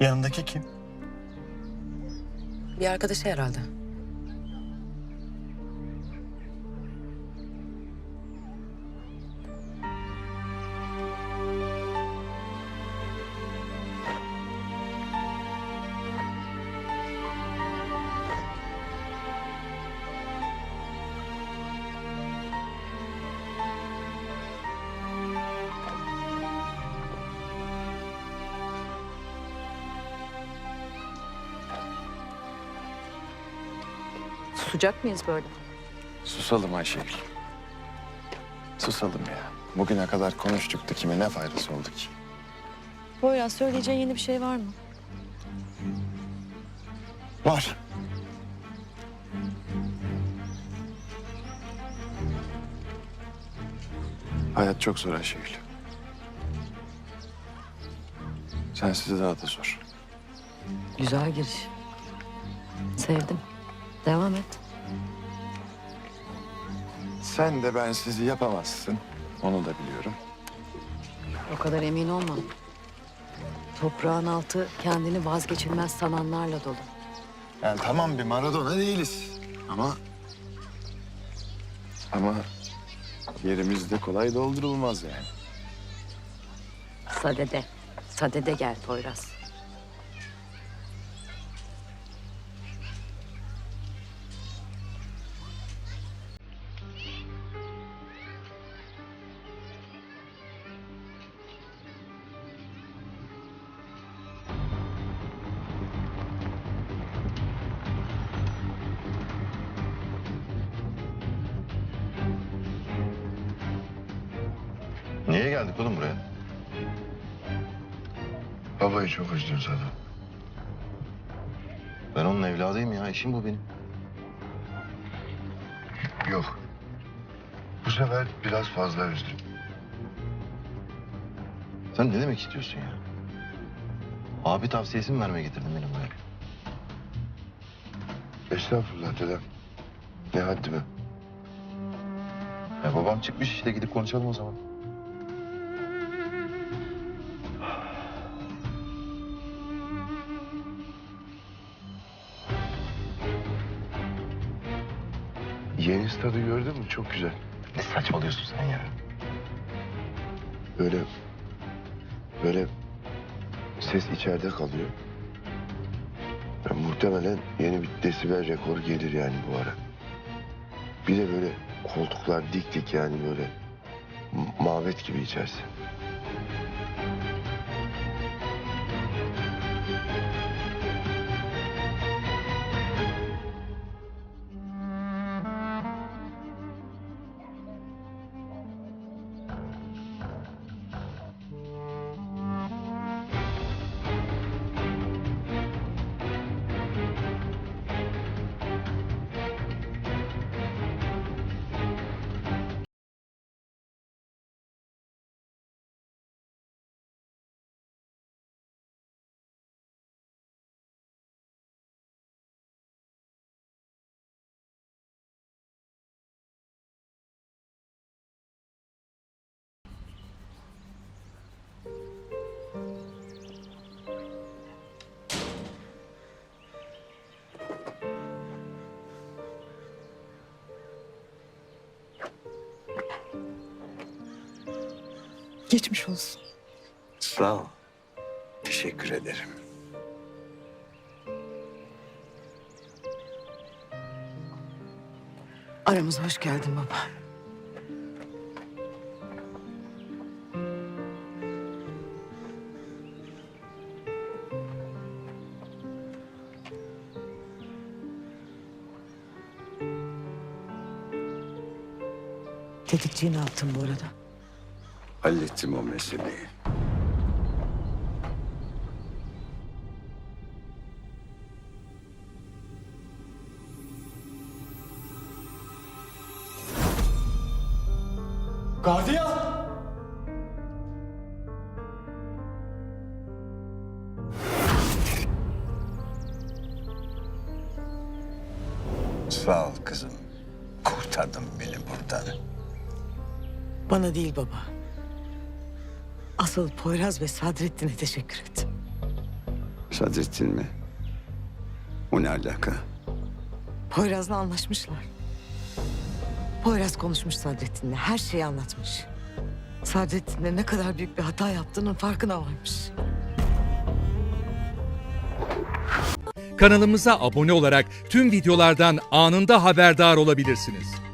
Yanındaki kim? Bir arkadaşı herhalde. Susacak mıyız böyle? Susalım Ayşegül. Susalım ya. Bugüne kadar konuştuk da kime ne faydası oldu ki? Poyraz söyleyeceğin yeni bir şey var mı? Var. Hayat çok zor Ayşegül. Sensiz daha da zor. Güzel giriş. Sevdim. Devam et. Sen de ben sizi yapamazsın. Onu da biliyorum. O kadar emin olma. Toprağın altı kendini vazgeçilmez sananlarla dolu. Yani tamam bir Maradona değiliz. Ama... Ama yerimiz de kolay doldurulmaz yani. Sadede. Sadede gel Poyraz. Niye geldik oğlum buraya? Babayı çok üzdün sana. Ben onun evladıyım ya. işim bu benim. Yok. Bu sefer biraz fazla üzdüm. Sen ne demek istiyorsun ya? Abi tavsiyesi mi vermeye getirdin beni buraya? Estağfurullah dedem. Ne haddime. Ya babam çıkmış işte gidip konuşalım o zaman. Yeni stadı gördün mü? Çok güzel. Ne saçmalıyorsun sen ya? Böyle... Böyle... Ses içeride kalıyor. Ya muhtemelen yeni bir desibel rekoru gelir yani bu ara. Bir de böyle koltuklar dik dik yani böyle... m- Mabet gibi içerisi. Geçmiş olsun. Sağ ol. Teşekkür ederim. Aramıza hoş geldin baba. Tetikçiyi ne yaptın bu arada? Hallettim o meseleyi. Gardiyan! Sağ ol kızım. Kurtardın beni buradan. Bana değil baba. Asıl Poyraz ve Sadrettin'e teşekkür et. Sadrettin mi? O ne alaka? Poyraz'la anlaşmışlar. Poyraz konuşmuş Sadrettin'le. Her şeyi anlatmış. Sadrettin'le ne kadar büyük bir hata yaptığının farkına varmış. Kanalımıza abone olarak tüm videolardan anında haberdar olabilirsiniz.